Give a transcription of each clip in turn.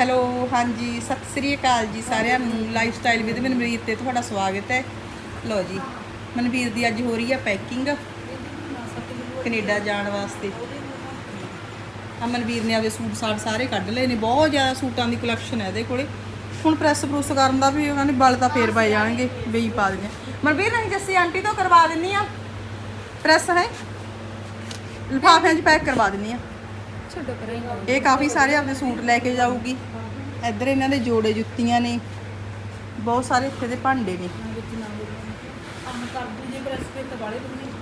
Hello, ਹਾਂਜੀ, ਸਤਿ ਸ੍ਰੀ ਅਕਾਲ ਜੀ ਸਾਰਿਆਂ ਨੂੰ। ਲਾਈਫ ਸਟਾਈਲ ਵਿਦ ਮਨਵੀਰ ਤੇ ਤੁਹਾਡਾ ਸਵਾਗਤ ਹੈ। ਲੋ ਜੀ, ਮਨਵੀਰ ਦੀ ਅੱਜ ਹੋ ਰਹੀ ਹੈ ਪੈਕਿੰਗ ਕੈਨੇਡਾ ਜਾਣ ਵਾਸਤੇ। ਆ ਮਨਵੀਰ ਨੇ ਆਪਦੇ ਸੂਟ ਸਾਟ ਸਾਰੇ ਕੱਢ ਲਏ ਨੇ। ਬਹੁਤ ਜ਼ਿਆਦਾ ਸੂਟਾਂ ਦੀ ਕਲੈਕਸ਼ਨ ਹੈ ਇਹਦੇ ਕੋਲੇ। ਹੁਣ ਪ੍ਰੈਸ ਪ੍ਰੂਸ ਕਰਨ ਦਾ ਵੀ ਉਹਨਾਂ ਨੇ ਬਲ ਤਾਂ ਫੇਰ ਪਾਏ ਜਾਣਗੇ, ਬਈ ਪਾ ਦੇਣੇ ਮਨਵੀਰ ਨਹੀਂ ਜੱਸੀ ਆਂਟੀ ਤੋਂ ਕਰਵਾ ਦਿੰਨੀ ਆ। ਪ੍ਰੈਸ ਹੈ। ਲਿਫਾਫਿਆਂ 'ਚ ਪੈਕ ਕਰਵਾ ਦਿੰਨੀ ਆ। ਛੱਡੋ ਪਰੇ ਇਹ ਕਾਫੀ ਸਾਰੇ ਆਪਣੇ ਸੂਟ ਲੈ ਕੇ ਜਾਊਗੀ। ਇੱਧਰ ਇਹਨਾਂ ਦੇ ਜੋੜੇ ਜੁੱਤੀਆਂ ਨੇ। ਬਹੁਤ ਸਾਰੇ ਇੱਥੇ ਦੇ ਭਾਂਡੇ ਨੇ।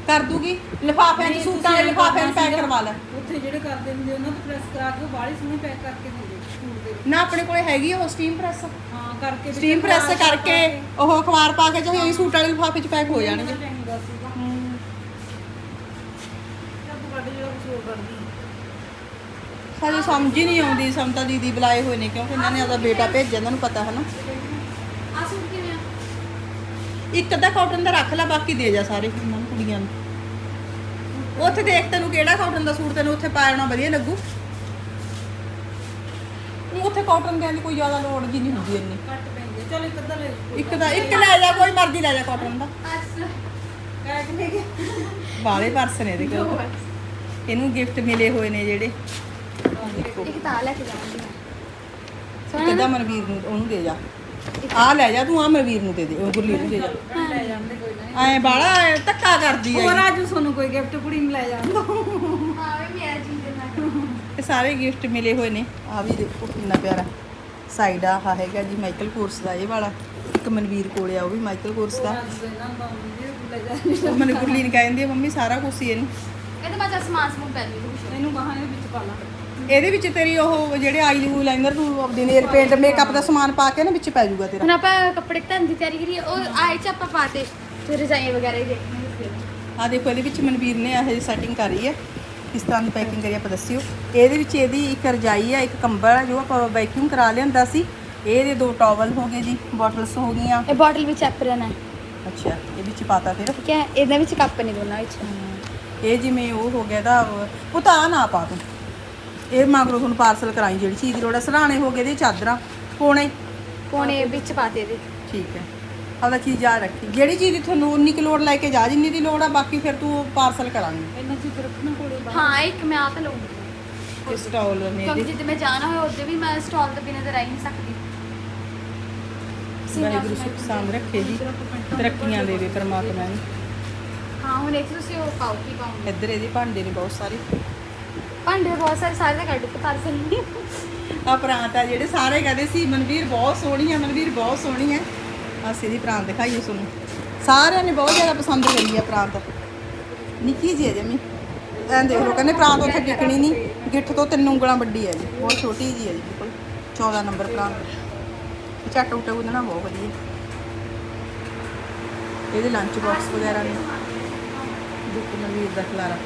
ਕਰ ਦੂ ਦੂਗੀ। ਲਿਫਾਫਿਆਂ 'ਚ ਸੂਟਾਂ ਦੇ ਲਿਫਾਫਿਆਂ 'ਚ ਪੈਕ ਕਰਵਾ ਲੈ। ਉੱਥੇ ਜਿਹੜੇ ਕਰਦੇ ਹੁੰਦੇ ਉਹਨਾਂ ਤੋਂ ਪ੍ਰੈਸ ਕਰਾ ਕੇ ਉਹ ਬਾਹਲੀ ਸੋਹਣੇ ਪੈਕ ਕਰਕੇ ਦਿੰਦੇ ਸੂਟ ਦੇ ਨਾ ਆਪਣੇ ਕੋਲੇ ਹੈਗੀ ਉਹ ਸਟੀਮ ਪ੍ਰੈਸ ਹਾਂ ਕਰਕੇ ਸਟੀਮ ਪ੍ਰੈਸ ਕਰਕੇ ਉਹ ਅਖਬਾਰ ਪਾ ਕੇ ਚਾਹੇ ਸੂਟ ਵਾਲੇ ਲਿਫਾਫੇ 'ਚ ਪੈਕ ਹੋ ਜਾਣਗੇ। ਜਦ ਤੂੰ ਕੱਢ ਜਿਹੜਾ ਹੋਰ ਕਰਦੀ ਸਾਨੂੰ ਸਮਝ ਹੀ ਨਹੀਂ ਆਉਂਦੀ ਸਮਤਾ ਦੀਦੀ ਬੁਲਾਏ ਹੋਏ ਨੇ ਕਿਉਂਕਿ ਇਹਨਾਂ ਨੇ ਆਪਦਾ ਬੇਟਾ ਭੇਜਿਆ ਇਹਨਾਂ ਨੂੰ ਪਤਾ ਹੈ ਨਾ ਆ ਸੂਟ ਕਿਵੇਂ ਆ? ਇੱਕ ਅੱਧਾ ਕਾਟਨ ਦਾ ਰੱਖ ਲੈ ਬਾਕੀ ਦੇ ਜਾ ਸਾਰੇ ਇਹਨਾਂ ਨੂੰ ਕੁੜੀਆਂ ਨੂੰ। ਉੱਥੇ ਦੇਖ ਤੈਨੂੰ ਕਿਹੜਾ ਕਾਟਨ ਦਾ ਸੂਟ ਤੈਨੂੰ ਉੱਥੇ ਹੋਣਾ ਵਧੀਆ ਲੱਗੂ। ਉੱਥੇ ਕਾਟਨ ਦੇਣ ਦੀ ਕੋਈ ਜ਼ਿਆਦਾ ਲੋੜ ਜੀ ਨਹੀਂ ਹੁੰਦੀ ਇੰਨੀ। ਕੱਟ ਪੈਂਦੇ ਚਲ ਇੱਕ ਅੱਧਾ ਲੈ ਇੱਕ ਦਾ ਇੱਕ ਲੈ ਜਾ ਕੋਈ ਮਰਜ਼ੀ ਲੈ ਜਾ ਕਾਟਨ ਦਾ। ਕਹਿ ਕੇ ਲੈ ਗਿਆ ਵਾਲੇ ਪਰਸ ਨੇ ਇਹਦੇ ਕੋਲ। ਇਹਨੂੰ ਗਿਫਟ ਮਿਲੇ ਹੋਏ ਨੇ ਜਿਹੜੇ। ਇੱਕ ਤਾਂ ਲੈ ਕੇ ਜਾਵਾਂਗੀ ਇੱਕ ਅੱਧਾ ਮਨਵੀਰ ਨੂੰ ਉਹਨੂੰ ਦੇ ਜਾ। ਆ ਲੈ ਜਾ ਤੂੰ ਆ ਮਨਵੀਰ ਨੂੰ ਦੇ ਦੇ ਉਹ ਗੁਰਲੀਨ ਨੂੰ ਦੇ ਜਾ। ਲੈ ਜਾਂਦੇ ਕੋਈ ਨਾ ਐ ਬਾਲਾ ਧੱਕਾ ਕਰਦੀ ਐ ਹੋਰ ਅੱਜ ਤੁਹਾਨੂੰ ਕੋਈ ਗਿਫਟ ਕੁੜੀ ਨੂੰ ਲੈ ਜਾਂਦਾ ਹਾਂ ਵੀ ਮੇਰਾ ਜੀ ਦੇ ਨਾਲ ਇਹ ਸਾਰੇ ਗਿਫਟ ਮਿਲੇ ਹੋਏ ਨੇ। ਆ ਵੀ ਦੇਖੋ ਕਿੰਨਾ ਪਿਆਰਾ। ਸਾਈਡ ਆ ਆਹ ਹੈਗਾ ਜੀ ਮਾਈਕਲ ਕੋਰਸ ਦਾ ਇਹ ਵਾਲਾ। ਇੱਕ ਮਨਵੀਰ ਕੋਲੇ ਆ ਉਹ ਵੀ ਮਾਈਕਲ ਕੋਰਸ ਦਾ। ਅੱਜ ਦੇ ਨਾਲ ਬਾਉਂਦੀ ਲੈ ਜਾ। ਉਹ ਮੈਨੂੰ ਗੁਰਲੀਨ ਕਹਿੰਦੀ ਆ ਮੰਮੀ ਸਾਰਾ ਕੁਝ ਹੀ ਇਹਨੂੰ। ਇਹ ਤਾਂ ਬਸ ਸਮਾਨ ਸਮੂਨ ਪੈ ਜੂ ਕੁਛ ਇਹਨੂੰ ਬਾਹਾਂ ਦੇ ਵਿੱਚ ਪਾ ਲਾ। ਇਹਦੇ ਵਿੱਚ ਤੇਰੀ ਉਹ ਜਿਹੜੇ ਆਈ ਲਾਈਨਰ ਨੂੰ ਆਪਣੀ ਨੇਲ ਪੇਂਟ ਮੇਕਅਪ ਦਾ ਸਮਾਨ ਪਾ ਕੇ ਨਾ ਵਿੱਚ ਪੈ ਜਾਊਗਾ ਤੇਰਾ। ਹੁਣ ਆਪਾਂ ਕੱਪੜੇ ਧਨ ਦੀ ਤਿਆਰੀ ਕਰੀਏ ਉਹ ਆਏ ਚ ਆਪਾਂ ਪਾਤੇ ਤੇ ਰਜਾਈਆਂ ਵਗੈਰਾ ਹੀ ਦੇਖਣਗੇ ਆ ਦੇਖੋ ਇਹਦੇ ਵਿੱਚ ਮਨਵੀਰ ਨੇ ਇਹ ਸੈਟਿੰਗ ਕਰੀ ਹੈ। ਕਿਸ ਤਰ੍ਹਾਂ ਦੀ ਪੈਕਿੰਗ ਕਰੀ ਆਪਾਂ ਦੱਸਿਓ। ਇਹਦੇ ਵਿੱਚ ਇਹਦੀ ਇੱਕ ਰਜਾਈ ਹੈ ਇੱਕ ਕੰਬਲ ਹੈ ਜੋ ਆਪਾਂ ਵੈਕਿਊਮ ਕਰਾ ਲਿਆਂਦਾ ਸੀ। ਇਹਦੇ ਦੋ ਟਾਵਲ ਹੋ ਗਏ ਜੀ ਬੋਟਲਸ ਹੋ ਗਈਆਂ। ਇਹ ਬੋਟਲ ਵਿੱਚ ਐਪਰਨ ਹੈ ਅੱਛਾ ਇਹ ਵਿੱਚ ਪਾਤਾ ਫਿਰ। ਠੀਕ ਹੈ ਇਹਦੇ ਵਿੱਚ ਕੱਪ ਨਹੀਂ ਦੋਨਾਂ ਵਿੱਚ। ਇਹ ਜਿਵੇਂ ਉਹ ਹੋ ਗਿਆ ਦਾ ਉਹ ਤਾਂ ਆਹ ਨਾ ਪਾ ਤੂੰ। ਇਹ ਮਗਰੋਂ ਤੁਹਾਨੂੰ ਪਾਰਸਲ ਕਰਾਈ ਜਿਹੜੀ ਚੀਜ਼ ਦੀ ਲੋੜ ਹੈ। ਸਰਾਣੇ ਹੋ ਗਏ ਇਹਦੇ ਚਾਦਰਾਂ ਕੋਣੇ ਕੋਨੇ ਵਿੱਚ ਪਾਤੇ ਇਹਦੇ। ਠੀਕ ਹੈ। ਆਪਦਾ ਚੀਜ਼ ਯਾਦ ਰੱਖੀ। ਜਿਹੜੀ ਚੀਜ਼ ਦੀ ਤੁਹਾਨੂੰ ਉਨੀ ਕੁ ਲੋੜ ਲੈ ਕੇ ਜਾ ਜਿੰਨੀ ਦੀ ਲੋੜ ਆ ਬਾਕੀ ਫਿਰ ਤੂੰ ਪਾਰਸਲ ਕਰਾਂਗੇ। ਇਹਨਾਂ ਚੀਜ਼ ਰੱਖਣਾ ਕੋਲੇ ਹਾਂ ਇੱਕ ਮੈਂ ਆ ਤਾਂ ਲਊਂਗੀ ਸਟਾਲ ਨੇ ਕਿਉਂਕਿ ਜਿੱਦ ਮੈਂ ਜਾਣਾ ਹੋਇਆ ਉਹਦੇ ਵੀ ਮੈਂ ਸਟਾਲ ਤੋਂ ਬਿਨਾਂ ਤਾਂ ਰਹਿ ਨਹੀਂ ਸਕਦੀ। ਵਾਹਿਗੁਰੂ ਸੁਖ ਸਾਂਦ ਰੱਖੇ ਜੀ। ਤਰੱਕੀਆਂ ਦੇਵੇ ਪਰਮਾਤਮਾ ਨੂੰ। ਹਾਂ ਹੁਣ 'ਚ ਤੁਸੀਂ ਉਹ ਕੀ ਪਾਉਂਗੇ ਇੱਧਰ ਇਹਦੇ ਭਾਂਡੇ ਨੇ ਬਹੁਤ ਸਾਰੇ। ਭਾਂਡੇ ਬਹੁਤ ਸਾਰੇ ਸਾਰੇ ਕੱਢ ਕੇ ਪਾਰਸਲ ਨਹੀਂ ਆ ਪ੍ਰਾਂਤ ਆ ਜਿਹੜੇ ਸਾਰੇ ਕਹਿੰਦੇ ਸੀ, ਮਨਵੀਰ ਬਹੁਤ ਸੋਹਣੀ ਹੈ ਮਨਵੀਰ ਬਹੁਤ ਸੋਹਣੀ ਹੈ ਅਸੀਂ ਦੀ ਪ੍ਰਾਂਤ ਦਿਖਾਈਏ ਤੁਹਾਨੂੰ। ਸਾਰਿਆਂ ਨੇ ਬਹੁਤ ਜ਼ਿਆਦਾ ਪਸੰਦ ਕਰੀ ਹੈ ਪ੍ਰਾਂਤ। ਨਿੱਕੀ ਜਿਹੀ ਹੈ ਜਮੀ। ਐਂ ਦੇਖ ਲਓ, ਕਹਿੰਦੇ ਪ੍ਰਾਂਤ ਉੱਥੇ ਟਿਕਣੀ ਨਹੀਂ। ਗਿੱਠ ਤੋਂ ਤਿੰਨ ਉਂਗਲਾਂ ਵੱਡੀ ਹੈ ਜੀ। ਬਹੁਤ ਛੋਟੀ ਜਿਹੀ ਹੈ ਜੀ, ਬਿਲਕੁਲ। 14 ਨੰਬਰ ਪ੍ਰਾਂਤ। ਝੱਟ ਉੱਟੇ ਉਹਦੇ ਬਹੁਤ ਵਧੀਆ। ਇਹਦੇ ਲੰਚ ਬਾਕਸ ਵਗੈਰਾ ਨੇ। ਦੁੱਖ ਮਨਵੀਰ ਦਾ ਖਲਾਰਾ।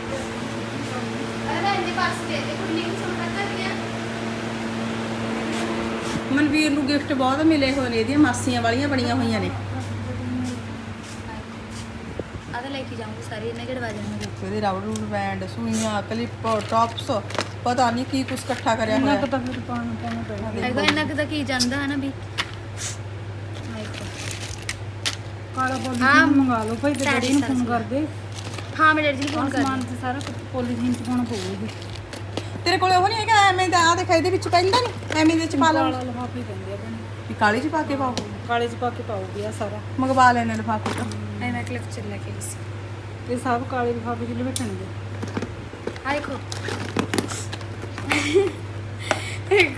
ਮਨਵੀਰ ਨੂੰ ਗਿਫਟ ਬਹੁਤ ਮਿਲੇ ਹੋਏ ਨੇ ਇਹਦੀਆਂ ਮਾਸੀਆਂ ਵਾਲੀਆਂ ਬਣੀਆਂ ਹੋਈਆਂ ਨੇ। ਆ ਤਾਂ ਲੈ ਕੇ ਜਾਊਂਗੀ ਸਾਰੇ ਇਹਨੇ ਕਿਹੜੇ ਜਾਣਗੇ ਇਹਦੇ ਰੂਲ ਬੈਂਡ ਸੂਈਆਂ ਕਲਿੱਪ ਟੌਪਸ ਪਤਾ ਨਹੀਂ ਕੀ ਕੁਛ ਇਕੱਠਾ ਕਰਿਆ ਇਹਨਾਂ ਹੋਇਆ। ਕੋ ਤਾਂ ਫਿਰ ਪਾਉਣਾ ਪਾਉਣਾ ਪੈਣਾ ਹੈਗਾ ਇੰਨਾ ਕੁ ਤਾਂ ਕੀ ਜਾਂਦਾ ਹੈ ਨਾ ਵੀ? ਕਾਲਾ ਹਾਂ। ਪੋਲੀਥੀਨ ਮੰਗਾ ਲਓ ਭਾਈ ਤੇ ਡੈਡੀ ਨੂੰ ਫੋਨ ਕਰ ਦੇ। ਹਾਂ ਮੈਂ ਡੈਡੀ ਜੀ ਨੂੰ ਆਹ ਫੋਨ ਕਰ। ਸਮਾਨ ਤੇ ਸਾਰਾ ਪੋਲੀਥੀਨ ਚ ਪਾਉਣਾ ਪਊਗਾ ਤੇਰੇ ਕੋਲੇ ਉਹ ਨਹੀਂ ਹੈਗਾ ਐਵੇਂ ਦਾ ਆ ਦੇਖ ਇਹਦੇ ਵਿੱਚ ਪੈਂਦਾ ਨਹੀਂ ਐਵੇਂ ਦੇ ਚ ਪਾ ਲਓ। ਕਾਲਾ ਲਿਫਾਫੇ ਹੀ ਪੈਂਦੇ ਆ ਭੈਣੇ। ਵੀ ਕਾਲੇ ਚ ਪਾ ਕੇ ਪਾਓ। ਕਾਲੇ ਚ ਪਾ ਕੇ ਪਾਉਗੀ ਆ ਸਾਰਾ। ਮੰਗਵਾ ਲੈਣੇ ਲਿਫਾਫੇ ਤਾਂ। ਐ ਮੈਂ ਕਲੈਕਚਰ ਲੈ ਕੇ ਆਈ ਸੀ। ਇਹ ਸਭ ਕਾਲੇ ਲਿਫਾਫੇ ਚ ਲਪੇਟਣਗੇ ਆ ਦੇਖੋ।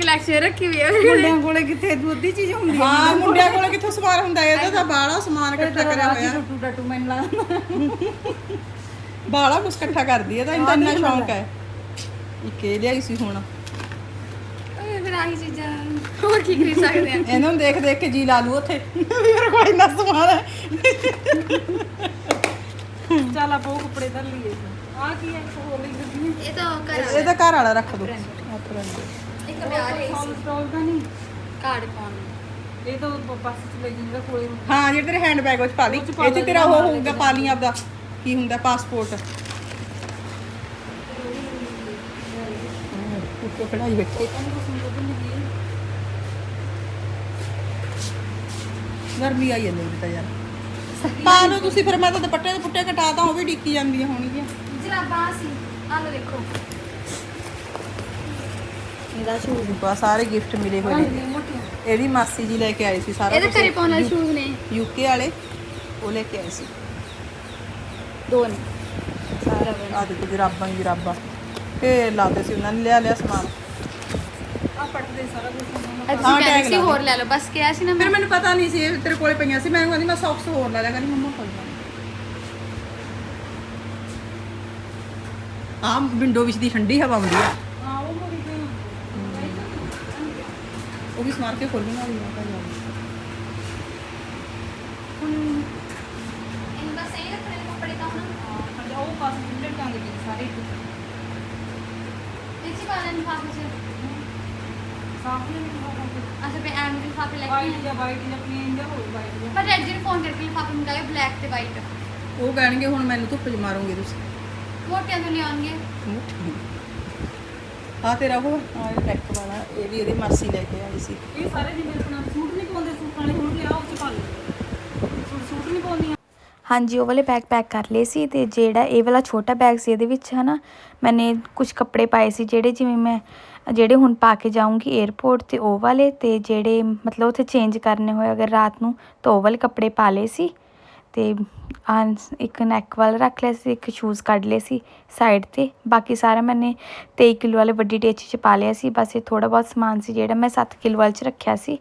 ਕਲੈਕਸ਼ਨ ਰੱਖੀ ਹੋਈ ਹੈ ਮੁੰਡਿਆਂ ਕੋਲੇ ਕਿੱਥੇ ਦੁੱਧੀ ਚੀਜ਼ ਹੁੰਦੀ ਆ? ਹਾਂ ਮੁੰਡਿਆਂ ਕੋਲੇ ਕਿੱਥੋਂ ਸਮਾਨ ਹੁੰਦਾ ਇਹਦਾ ਤਾਂ ਬਾਲਾ ਸਮਾਨ ਇਕੱਠਾ ਕਰਿਆ ਹੋਇਆ। ਟੂ ਟੂ ਮੈਨੂੰ ਲੱਗਦਾ ਬਾਲਾ ਕੁਛ ਇਕੱਠਾ ਕਰਦੀ ਹੈ ਤਾਂ ਇੰਨਾ ਇੰਨਾ ਸ਼ੌਂਕ ਹੈ। ਇੱਕ ਇਹ ਲਿਆਈ ਸੀ ਹੁਣ। ਓਏ ਫਿਰ ਆਹੀ ਚੀਜ਼ਾਂ ਹੋਰ ਕੀ ਖਰੀਦ ਸਕਦੇ ਆ? ਇਹਨਾਂ ਨੂੰ ਦੇਖ ਦੇਖ ਕੇ ਜੀ ਲਾ ਲੂ ਉੱਥੇ। ਵੀ ਮੇਰੇ ਕੋਲ ਇੰਨਾ ਸਮਾਨ ਹੈ। ਚੱਲ ਆਪਾਂ ਉਹ ਕੱਪੜੇ ਧਰ ਲਈਏ। ਆ ਕੀ ਹੈ? ਇੱਕ ਹੋਰ ਲਈ ਦਿੱਤੀ ਇਹ ਤਾਂ ਘਰ ਇਹ- ਇਹਦਾ ਘਰ ਵਾਲਾ ਰੱਖ ਦੋ। ਇੱਕ ਮੈਂ ਆ ਲਈ ਸੌਲ ਸਟਾਲ ਦਾ ਨਹੀਂ? ਕਾਰਡ ਪਾਉਣ। ਨੂੰ। ਇਹ ਤਾਂ ਬੱਸ ਚ ਲੈ ਜਿਹੜਾ ਕੋਲੇ। ਹਾਂ ਜਿਹੜੇ ਤੇਰੇ ਹੈਂਡ ਬੈਗ ਵਿੱਚ ਪਾ ਲਈ। ਇਹ ਤੇਰਾ ਉਹ ਹੋਊਗਾ ਪਾ ਲਈ ਆਪਦਾ। ਕੀ ਹੁੰਦਾ ਪਾਸਪੋਰਟ? ਗਰਮੀ ਆਈ ਜਾਂਦੀ ਬਤਾ ਯਾਰ। ਪਾ ਲਓ ਤੁਸੀਂ ਫਿਰ ਮੈਂ ਤਾਂ ਦੁਪੱਟੇ ਦੇ ਪੁੱਟੇ ਕਟਾਤਾ ਉਹ ਵੀ ਡਿੱਕੀ ਜਾਂਦੀਆਂ ਹੋਣਗੀਆਂ। ਜਰਾਬਾਂ ਸੀ ਆ ਲੋ ਦੇਖੋ। ਇਹਦਾ ਸਾਰੇ ਗਿਫਟ ਮਿਲੇ ਹੋਏ ਨੇ। ਇਹਦੀ ਮਾਸੀ ਜੀ ਲੈ ਕੇ ਆਏ ਸੀ ਸਾਰਾ ਇਹਦੇ ਘਰੇ ਪਾਉਣ ਸ਼ੂਜ਼ ਨੇ। ਯੂਕੇ ਵਾਲੇ ਉਹ ਲੈ ਕੇ ਆਏ ਸੀ। ਦੋ ਨੇ ਸਾਰਾ ਆ ਦੇਖੋ ਜਰਾਬਾਂ ਹੀ ਜਰਾਬਾਂ। ਫੇਰ ਲਾਦੇ ਸੀ ਉਹਨਾਂ ਨੇ ਲਿਆ ਲਿਆ ਸਮਾਨ। ਆ ਪੱਟਦੇ ਸਾਰਾ ਕੁਝ ਇਹ ਹਾਂ, ਤੁਸੀਂ ਕਹਿੰਦੇ tag ਸੀ ਲਾ ਹੋਰ ਲੈ ਲਓ ਬਸ ਕਿਹਾ ਸੀ ਨਾ ਫਿਰ ਮੈਂ। ਮੈਨੂੰ ਪਤਾ ਨਹੀਂ ਸੀ ਇਹ ਤੇਰੇ ਕੋਲੇ ਪਈਆਂ ਸੀ। ਮੈਂ ਕਹਿੰਦੀ ਮੈਂ ਸੌਕਸ ਹੋਰ ਲੈ ਲਿਆ ਕਹਿੰਦੀ ਮੰਮਾ ਕੋਈ ਆ ਵਿੰਡੋ ਵਿੱਚ ਦੀ ਠੰਡੀ ਹਵਾ ਆਉਂਦੀ ਆ। ਉਹ ਮੁੜੀ ਗਈ ਉਹ ਵੀ ਸਮਾਰ ਕੇ ਖੋਲਣੀ ਵਾਲੀ ਆ ਭਾਈ ਹੁਣ ਇਹ ਬਸ ਇਹ ਰੱਖਣੇ ਤਾਂ ਹੁਣ ਉਹ ਪਾਸ ਬੁਲਟ ਟੰਗ ਗਏ ਸਾਰੇ ਇਹ ਚ ਪਾ ਲੈਣ ਲਿਫਾਫੇ ਚ। ਸਾਫ਼ ਨਹੀਂ ਹੋਣਾ ਅੱਛਾ ਮੈਂ ਐਮ ਦੇ ਲਿਫਾਫੇ ਲੈ ਕੇ ਵਾਈਟ ਆਈ। ਜਾਂ ਵਾਈਟ ਜਾਂ ਪਲੇਨ ਜਾਂ ਹੋਰ ਵਾਈਟ ਜਾਂ। ਪਰ ਰੈਡ ਜੀ ਨੂੰ ਫੋਨ ਕਰਕੇ ਲਿਫਾਫੇ ਮੰਗਾਏ ਬਲੈਕ ਤੇ ਵਾਈਟ। ਉਹ ਕਹਿਣਗੇ ਹੁਣ ਮੈਨੂੰ ਧੁੱਪ 'ਚ ਮਾਰੋਗੇ ਤੁਸੀਂ। ਮੋਟਿਆਂ ਤੋਂ ਲਿਆਉਣਗੇ। ਆ ਤੇਰਾ ਉਹ ਆ ਇਹ ਟੈਕ ਵਾਲਾ ਇਹ ਵੀ ਇਹਦੀ ਮਾਸੀ ਲੈ ਕੇ ਆਈ ਸੀ। ਇਹ ਸਾਰੇ ਜਿਵੇਂ ਆਪਣਾ ਸੂਟ ਨਹੀਂ ਪਾਉਂਦੇ ਸੂਟ ਵਾਲੇ ਹੁਣ ਲਿਆ ਉਹ ਚ ਪਾ ਲਓ। ਸੂਟ ਸੂਟ ਨਹੀਂ ਪਾਉਂਦੀਆਂ। ਹਾਂਜੀ, ਉਹ ਵਾਲੇ ਬੈਗ ਪੈਕ ਕਰ ਲਏ ਸੀ ਤੇ ਜਿਹੜਾ ਇਹ ਵਾਲਾ ਛੋਟਾ ਬੈਗ ਸੀ ਇਹਦੇ ਵਿੱਚ ਹਨਾ ਮੈਨੇ ਕੁਝ ਕੱਪੜੇ ਪਾਏ ਸੀ ਜਿਹੜੇ ਜਿਵੇਂ ਮੈਂ, ਜਿਹੜੇ ਹੁਣ ਪਾ ਕੇ ਜਾਊਂਗੀ 에어ਪੋਰਟ ਤੇ ਉਹ ਵਾਲੇ ਤੇ ਜਿਹੜੇ ਮਤਲਬ ਉੱਥੇ ਚੇਂਜ ਕਰਨੇ ਹੋਏ ਅਗਰ ਰਾਤ ਨੂੰ ਤਾਂ ਉਹ ਵਾਲੇ ਕੱਪੜੇ ਪਾ ਲਏ ਸੀ ਤੇ ਆਹ ਇੱਕ ਨੈਕ ਵਾਲਾ ਰੱਖ ਲਿਆ ਸੀ, ਇੱਕ ਸ਼ੂਜ਼ ਕੱਢ ਲਏ ਸੀ ਸਾਈਡ ਤੇ, ਬਾਕੀ ਸਾਰਾ ਮੈਨੇ 23 ਕਿਲੋ ਵਾਲੇ ਵੱਡੀ ਟੇਚੀ ਚ ਪਾ ਲਿਆ ਸੀ, ਬਸ ਇਹ ਥੋੜਾ ਬਹੁਤ ਸਮਾਨ ਸੀ ਜਿਹੜਾ ਮੈਂ 7 ਕਿਲੋ ਵਾਲੇ ਚ ਰੱਖਿਆ ਸੀ।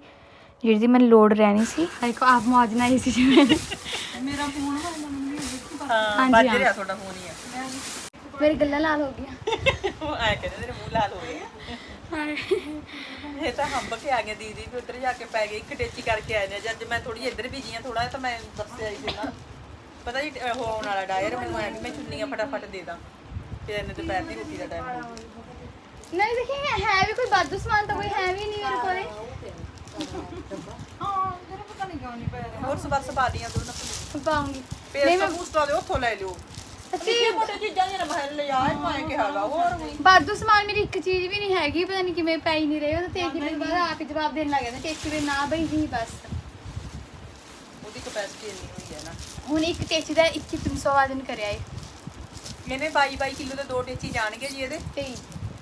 ਜਿਹਦੀ ਮੈਨੂੰ ਲੋਡ ਰਹਿਣੀ ਸੀ। ਦੇਖੋ ਆਪ ਮੌਜ ਨਾਲ ਸੀ ਜਿਵੇਂ। ਮੇਰਾ ਫੋਨ ਵਾ ਮੰਮੀ ਦੇਖੋ ਹਾਂ ਵੱਜ ਹਾਂ। ਰਿਹਾ ਤੁਹਾਡਾ ਫੋਨ ਹੀ ਆ। ਮੇਰੀ ਗੱਲਾਂ ਲਾਲ ਹੋ ਗਈਆਂ। ਉਹ ਐ ਕਹਿੰਦੇ ਤੇਰੇ ਮੂੰਹ ਲਾਲ ਹੋ ਗਏ। ਇਹ ਤਾਂ ਹੰਬ ਕੇ ਆ ਗਏ ਦੀਦੀ ਵੀ ਉੱਧਰ ਜਾ ਕੇ ਪੈ ਗਏ ਇੱਕ ਟੇਚੀ ਕਰਕੇ ਆਏ ਨੇ। ਜਦ ਮੈਂ ਥੋੜੀ ਇੱਧਰ ਵੀ ਜੀਆਂ ਥੋੜਾ ਤਾਂ ਮੈਂ ਦੱਸਿਆ ਹੀ ਸੀ ਨੂੰ। ਪਤਾ ਜੀ ਉਹ ਆਉਣ ਵਾਲਾ ਡਾਇਰ ਮੈਨੂੰ ਆਇਆ ਕਿ ਮੈਂ ਚੁੰਨੀਆਂ ਫਟਾਫਟ ਦੇ ਦਾਂ। ਤੇ ਇਹਨੇ ਦੁਪਹਿਰ ਦੀ ਰੋਟੀ ਦਾ ਟਾਈਮ ਹੋ ਗਿਆ। ਨਹੀਂ ਦੇਖੀ ਹੈ ਵੀ ਕੋਈ ਬਾਦੂ ਸਮਾਨ ਤਾਂ ਕੋਈ ਹੈ ਵੀ ਨਹੀਂ ਮੇਰੇ ਕੋਲੇ। ਹਾਂ ਤੇਰੇ ਪਤਾ ਨਹੀਂ ਕਿਉਂ ਨਹੀਂ ਪੈ ਰਿਹਾ ਹੋਰ ਸਬਰ ਸਪਾ ਦੀਆਂ ਦੋ ਨਾ। ਪਾਉਂਗੀ ਪੇਸ ਤਾਂ ਪੂਸਟਾ ਦੇ ਉੱਥੋਂ ਲੈ ਲਿਓ। ਸੱਚੀ ਇਹ ਮੋਟੇ ਚੀਜ਼ਾਂ ਜਿਹੜਾ ਮਹਿਲ ਲੈ ਆਏ ਮੈਂ ਕਿਹਾ ਹੈਗਾ ਹੋਰ ਵੀ ਬਾਦੂ ਸਮਾਨ ਮੇਰੀ ਇੱਕ ਚੀਜ਼ ਵੀ ਨਹੀਂ ਹੈਗੀ ਪਤਾ ਨਹੀਂ ਕਿਵੇਂ ਪੈ ਹੀ ਨਹੀਂ ਰਹੇ ਉਹ ਤਾਂ ਤੇ ਦਿਨ ਬਾਅਦ ਆਪ ਹੀ ਜਵਾਬ ਦੇਣ ਲੱਗ ਜਾਂਦਾ ਟੇਚੀ ਦੇ ਨਾ ਬਈ ਹੀ ਬਸ। ਉਹਦੀ ਕਪੈਸਿਟੀ ਇੰਨੀ ਹੋਈ ਹੈ ਨਾ। ਹੁਣ ਇੱਕ ਟੇਚੀ ਦਾ 2100 ਵਾਜਨ ਕਰਿਆ ਏ। ਇਹਨੇ 22 22 ਕਿਲੋ ਦੇ ਦੋ ਟੇਚੀ ਜਾਣਗੇ ਜੀ ਇਹਦੇ? ਤੇ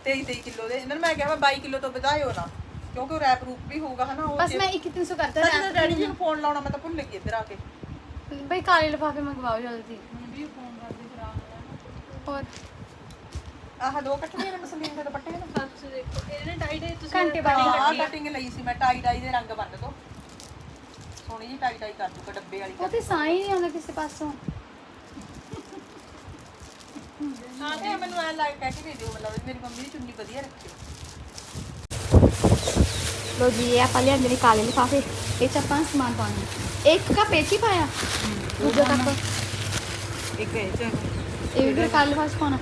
23 23 ਕਿਲੋ ਦੇ। ਇਹਨਾਂ ਨੂੰ ਮੈਂ ਕਿਹਾ ਮੈਂ 22 ਕਿਲੋ ਤੋਂ ਵਧਾਇਓ ਨਾ। ਕਿਉਂਕਿ ਉਹ ਰੈਪ ਰੂਪ ਵੀ ਹੋਊਗਾ ਹਨਾ ਉਹ ਬਸ ਮੈਂ 2100 ਕਰਤਾ ਤਾਂ ਜਦੋਂ ਡੈਡੀ ਜੀ ਨੂੰ। ਫੋਨ ਲਾਉਣਾ ਮੈਂ ਤਾਂ ਭੁੱਲ ਗਈ ਇੱਧਰ ਆ ਕੇ। ਬਈ ਕਾਲੇ ਲਿਫਾਫੇ ਮੰਗਵਾਓ ਜਲਦੀ। ਵੀ ਫੋਨ ਕਰਦੇ ਆ ਹੋਰ? ਆਹ ਦੋ ਕੱਟਣੀਆਂ ਨੇ ਮਸਲੀਨ ਦੇ ਦੁਪੱਟੇ ਨੇ। ਸੱਚ ਦੇਖੋ ਇਹਨੇ ਟਾਈਟ ਹੈ ਤੁਸੀਂ ਘੰਟੇ ਬਾਅਦ ਆਹ ਕਟਿੰਗ ਲਈ ਸੀ ਮੈਂ ਟਾਈ ਡਾਈ ਦੇ ਰੰਗ ਬੰਨ ਦੋ ਸੋਹਣੀ ਜੀ ਟਾਈ ਡਾਈ ਕਰ ਦੂਗਾ ਡੱਬੇ ਵਾਲੀ ਉਹ ਤੇ ਸਾਈ ਨਹੀਂ ਆਉਂਦਾ ਕਿਸੇ ਪਾਸੋਂ। ਹਾਂ ਤੇ ਮੈਨੂੰ ਐ ਲੱਗ ਕਹਿ ਕੇ ਦੇ ਦਿਓ ਮਤਲਬ ਮੇਰੀ ਮੰਮੀ ਦੀ ਚੁੰਨੀ ਵਧੀਆ ਰੱਖਿਓ। ਲੋ ਜੀ ਇਹ ਆਪਾਂ ਲਿਆਂਦੇ ਨੇ ਕਾਲੇ ਲਿਫਾਫੇ ਇਹ ਚ ਆਪਾਂ ਸਮਾਨ ਪਾਉਣਾ ਇੱਕ ਕੱਪ ਇਹ 'ਚ ਹੀ ਪਾਇਆ ਦੂਜਾ ਕੱਪ ਇੱਕ ਇਹ ਚ ਇਹ ਵੀ ਫਿਰ ਕਾਲੇ ਲਿਫਾਫੇ 'ਚ ਪਾਉਣਾ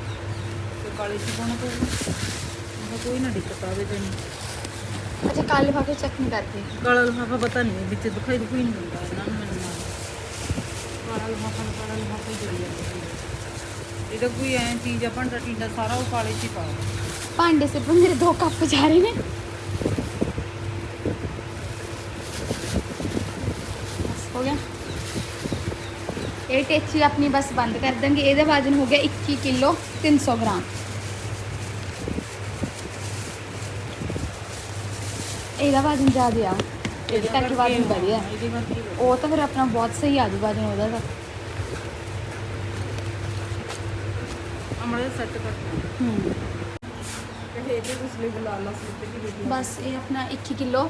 ਤੇ ਕਾਲੇ ਚ ਪਾਉਣਾ ਪਊਗਾ ਕੋਈ ਨਾ ਦਿੱਕਤ ਆਵੇ ਤੈਨੂੰ ਅੱਛਾ ਕਾਲੇ ਲਿਫਾਫੇ ਚੈੱਕ ਨਹੀਂ ਕਰਦੇ ਕਾਲਾ ਲਿਫਾਫਾ ਪਤਾ ਨਹੀਂ ਵਿੱਚ ਦਿਖਾਈ ਦਿਖਾਈ ਨਹੀਂ ਦਿੰਦਾ ਇਹਨਾਂ ਨੂੰ ਮੈਨੂੰ ਨਾਲ ਕਾਲਾ ਲਿਫਾਫਾ ਨੂੰ ਕਾਲਾ ਲਿਫਾਫਾ ਹੀ ਜੁੜੀ ਜਾਂਦਾ ਇਹਦਾ ਕੋਈ ਐ ਚੀਜ਼ ਆ ਭਾਂਡਾ ਟੀਂਡਾ ਸਾਰਾ ਉਹ ਕਾਲੇ ਚ ਹੀ ਪਾ ਭਾਂਡੇ ਸੇ ਪਰ ਮੇਰੇ ਦੋ ਕੱਪ ਜਾ ਰਹੇ ਨੇ ਹੋ ਗਿਆ। ਇਹ ਟੇਚੀ ਆਪਣੀ ਬਸ ਬੰਦ ਕਰ ਦਾਂਗੇ ਇਹਦਾ ਵਜ਼ਨ ਹੋ ਗਿਆ 21 ਕਿਲੋ 300 ਗ੍ਰਾਮ। ਇਹਦਾ ਵਜ਼ਨ ਜ਼ਿਆਦਾ ਆ। ਇਹਦੇ ਕਰਕੇ ਵਜ਼ਨ ਵਧੀਆ। ਉਹ ਤਾਂ ਫਿਰ ਆਪਣਾ ਬਹੁਤ ਸਹੀ ਆ ਜੂ ਵਜ਼ਨ ਉਹਦਾ ਤਾਂ। ਅਮਰੇ ਸੈੱਟ ਕਰ ਹੂੰ। ਬਸ ਇਹ ਆਪਣਾ 21 ਕਿਲੋ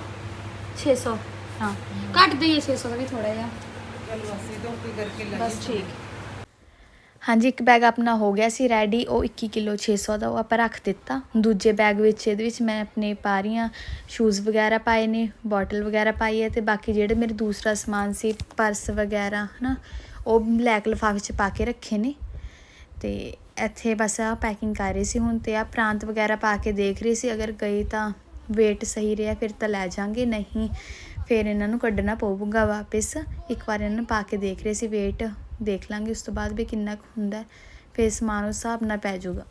600 ਹਾਂ ਘੱਟ ਦਈਏ 600 ਦਾ ਵੀ ਥੋੜਾ ਜਿਹਾ। ਚਲ ਬਸ ਇਹ ਤੋਂ ਉੱਤੇ ਕਰਕੇ ਲੈ ਬਸ ਠੀਕ। ਹਾਂਜੀ ਇੱਕ ਬੈਗ ਆਪਣਾ ਹੋ ਗਿਆ ਸੀ ਰੈਡੀ ਉਹ 21 ਕਿਲੋ 600 ਦਾ ਉਹ ਆਪਾਂ ਰੱਖ ਦਿੱਤਾ। ਦੂਜੇ ਬੈਗ ਵਿੱਚ ਇਹਦੇ ਵਿੱਚ ਮੈਂ ਆਪਣੇ ਪਾ ਰਹੀ ਹਾਂ ਸ਼ੂਜ਼ ਵਗੈਰਾ ਪਾਏ ਨੇ ਬੋਟਲ ਵਗੈਰਾ ਪਾਈ ਹੈ ਤੇ ਬਾਕੀ ਜਿਹੜੇ ਮੇਰੇ ਦੂਸਰਾ ਸਮਾਨ ਸੀ ਪਰਸ ਵਗੈਰਾ ਹਨਾ ਉਹ ਬਲੈਕ ਲਿਫਾਫੇ 'ਚ ਪਾ ਕੇ ਰੱਖੇ ਨੇ। ਤੇ ਇੱਥੇ ਬਸ ਆ ਪੈਕਿੰਗ ਕਰ ਰਹੀ ਸੀ ਹੁਣ ਤੇ ਆ ਪ੍ਰਾਂਤ ਵਗੈਰਾ ਪਾ ਕੇ ਦੇਖ ਰਹੀ ਸੀ ਅਗਰ ਗਈ ਤਾਂ weight ਸਹੀ ਰਿਹਾ ਫਿਰ ਤਾਂ ਲੈ ਜਾਾਂਗੇ ਨਹੀਂ फिर इन्हों कड्ढना पौग हवा वापस इक बार इन्होंने पा के देख रहे ਸੀ ਵੇਟ ਦੇਖ ਲਾਂਗੇ ਉਸ ਤੋਂ ਬਾਅਦ ਵੀ ਕਿੰਨਾ ਕੁ ਹੁੰਦਾ ਫਿਰ ਸਮਾਨ ਉਸ ਹਿਸਾਬ ਨਾਲ ਪੈ ਜਾਊਗਾ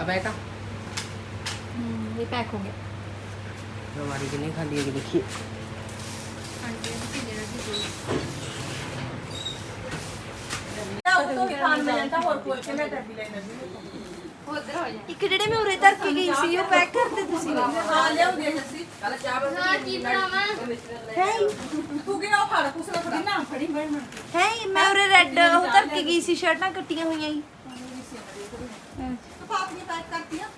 अब आएगा ये पैक हो गया हमारी भी नहीं खाली है देखिए ਇੱਕ ਜਿਹੜੇ ਮੈਂ ਉਰੇ ਧਰ ਕੇ ਗਈ ਸੀ ਉਹ ਪੈਕ ਕਰਦੇ ਤੁਸੀਂ। ਹਾਂ? ਲਿਆਉਂਦੇ ਅਸੀਂ ਹਾਂ? ਕੀ ਬਣਾਵਾਂ ਤੂੰ ਕਿਹੜਾ ਫੜ ਕੁਛ ਨਾ ਫੜੀ ਨਾ ਫੜੀ ਬਣ ਹੈ ਮੈਂ ਉਰੇ ਰੈੱਡ ਉਹ ਧਰ ਕੇ ਗਈ ਸੀ ਸ਼ਰਟਾਂ ਕੱਟੀਆਂ ਹੋਈਆਂ ਹੀ ਪਾਪੀਆਂ ਪੈਕ ਕਰਤੀਆਂ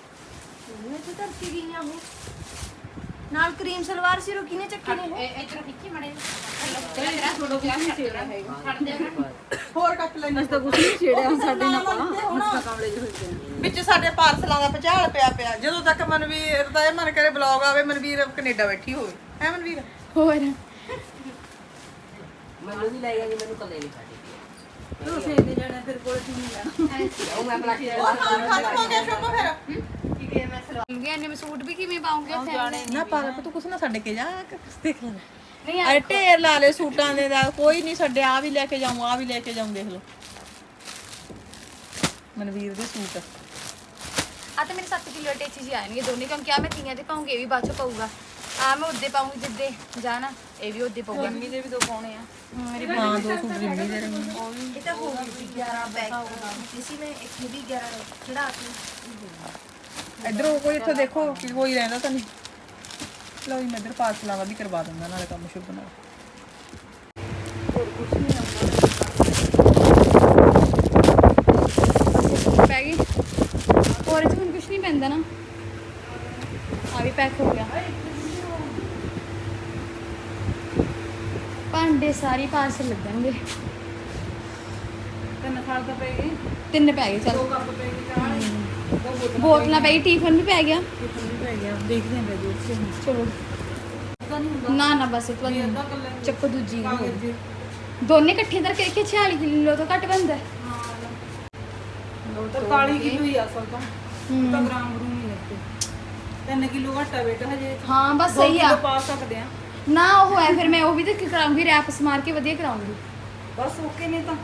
ਮੈਂ ਤਾਂ ਧਰ ਕੇ ਗਈਆਂ ਉਹ। ਨਾਲ ਕਰੀਮ ਸਲਵਾਰ ਸੀ ਰੋ ਕਿਨੇ ਚੱਕੀ ਨੇ ਇਧਰ ਖਿੱਚੀ ਮੜੇ ਤੇਰਾ ਤੇਰਾ ਥੋੜੋ ਵੀ ਨਹੀਂ ਛੇੜਿਆ ਹੈਗਾ। ਛੱਡ ਦੇ ਹੋਰ ਕੱਟ ਲੈਣਾ ਤਾਂ ਕੁਝ ਨਹੀਂ ਛੇੜਿਆ ਸਾਡੇ ਨਾਲ ਆਪਾਂ ਕਮਲੇ ਜਿਹੇ ਹੋਏ ਵਿੱਚ ਸਾਡੇ ਪਾਰਸਲਾਂ ਦਾ ਪਚਾਲ ਪਿਆ ਪਿਆ। ਜਦੋਂ ਤੱਕ ਮਨਵੀਰ ਦਾ ਇਹ ਮਨ ਕਰੇ ਬਲੌਗ ਆਵੇ ਮਨਵੀਰ ਕੈਨੇਡਾ ਬੈਠੀ ਹੋਵੇ। ਹੈ ਮਨਵੀਰ? ਹੋਰ? ਮੈਨੂੰ ਵੀ ਲੈ ਜਾਣੀ ਮੈਨੂੰ ਕੱਲੇ ਨਹੀਂ ਕੱਢੀ ਤੂੰ ਸੇਦੇ ਜਾਣਾ ਫਿਰ ਕੋਲ ਨਹੀਂ ਜਾਣਾ ਉਹ ਮੈਂ ਬਲਾਕ ਦੇ ਉਹ ਖਤਮ ਹੋ ਗਿਆ ਸ਼ੋਪ ਫਿਰ? ਫਿਰ ਮੈਂ ਸਲਵਾਰ ਲੂੰਗੀ ਐਨੇ ਮੈਂ ਸੂਟ ਵੀ ਕਿਵੇਂ ਪਾਉਂਗੀ? ਉੱਥੇ ਨਾ ਪਾਰਕ ਤੂੰ ਕੁਛ ਨਾ ਛੱਡ ਕੇ ਜਾ ਦੇਖ ਲੈ। ਨਹੀਂ ਅਰੇ ਢੇਰ ਲਾ ਲੈ ਸੂਟਾਂ ਦੇ ਦਾ ਕੋਈ ਨਹੀਂ ਛੱਡੇ ਆ ਵੀ ਲੈ ਕੇ ਜਾਉਂ ਆ ਵੀ ਲੈ ਕੇ ਜਾਉਂ ਦੇਖ ਲਓ। ਮਨਵੀਰ ਦੇ ਸੂਟ। ਆ ਤਾਂ ਮੇਰੇ 7 ਕਿਲੋ ਅਟੈਚ ਜੀ ਆਣਗੇ ਦੋਨੇ ਕਿਉਂਕਿ ਆ ਮੈਂ ਤੀਆਂ ਦੇ ਪਾਉਂਗੀ ਇਹ ਵੀ ਬਾਅਦ ਚ ਪਾਊਗਾ। ਆ ਮੈਂ ਉਹਦੇ ਪਾਉਂਗੀ ਜਿੱਦੇ ਜਾਣਾ ਇਹ ਵੀ ਉਹਦੇ ਪਾਊਗਾ। ਮੰਮੀ ਦੇ ਵੀ ਦੋ ਪਾਉਣੇ ਆ। ਮੇਰੀ ਮਾਂ ਦੋ ਸੂਟ ਮੰਮੀ ਦੇ ਰਹੇ ਉਹ ਵੀ ਇਹ ਤਾਂ ਹੋ ਗਈ 11 ਬੈਗ। ਇਸੀ ਮੈਂ ਇੱਕ ਵੀ 11 ਚੜਾ ਕੇ। ਇਧਰੋਂ ਕੋਈ ਇੱਥੇ ਦੇਖੋ ਕਿ ਕੋਈ ਰਹਿੰਦਾ ਤਾਂ ਨਹੀਂ। ਲਓ ਜੀ ਮੈਂ ਇਧਰ ਪਾਰਸਲਾਂ ਦਾ ਵੀ ਕਰਵਾ ਦਿੰਦਾ ਨਾਲੇ ਕੰਮ ਸ਼ੁਭ ਨਾਲ ਪੈ ਗਈ। ਹੋਰ ਚ ਹੁਣ ਕੁਝ ਨਹੀਂ ਪੈਂਦਾ ਨਾ। ਆ ਵੀ ਪੈਕ ਹੋ ਗਿਆ। ਭਾਂਡੇ ਸਾਰੀ ਪਾਰਸਲ ਲੱਗਣਗੇ। ਤਿੰਨ ਖਾਲ ਤਾਂ ਪੈ ਗਏ। ਤਿੰਨ ਪੈ ਗਏ ਦੋ ਚਲ ਕੱਪ ਪੈ ਗਏ ਚਾਹ ਵਾਲੇ ਦੋ ਬੋਤਲ ਬੋਤਲਾਂ ਪੈ ਗਈ ਟਿਫਨ ਵੀ ਪੈ ਗਿਆ। ਵੀ ਪੈ ਗਿਆ ਦੇਖਦੇ ਆਂ ਬੈਜੋ ਉੱਥੇ ਚਲੋ। ਨਾ ਨਾ ਬਸ ਚੱਕੋ ਦੂਜੀ ਹੋ। ਜੀ ਦੋਨੇ ਇਕੱਠੇ ਕਰਕੇ ਦੇਖੇ 46 ਕਿਲੋ ਤੋਂ ਘੱਟ ਬੰਦਾ ਤਾਂ 43 ਕਿਲੋ ਹੀ ਆ ਅਸਲ ਤਾਂ। ਤਾਂ ਗ੍ਰਾਮ ਗਰੂਮ ਹੀ ਲੱਗਦੇ 3 ਕਿਲੋ ਘਟਾ ਬੇਟਾ ਹਜੇ। ਹਾਂ ਬਸ ਸਹੀ ਆ। ਪਾ ਸਕਦੇ ਆ। ਨਾ ਉਹ ਹੈ ਫਿਰ ਮੈਂ ਉਹ ਵੀ ਤਾਂ ਕਰਾਉਂਗੀ ਰੈਪਸ ਮਾਰ ਕੇ ਵਧੀਆ ਕਰਾਉਂਗੀ। ਬਸ ਓਕੇ ਨੇ ਤਾਂ।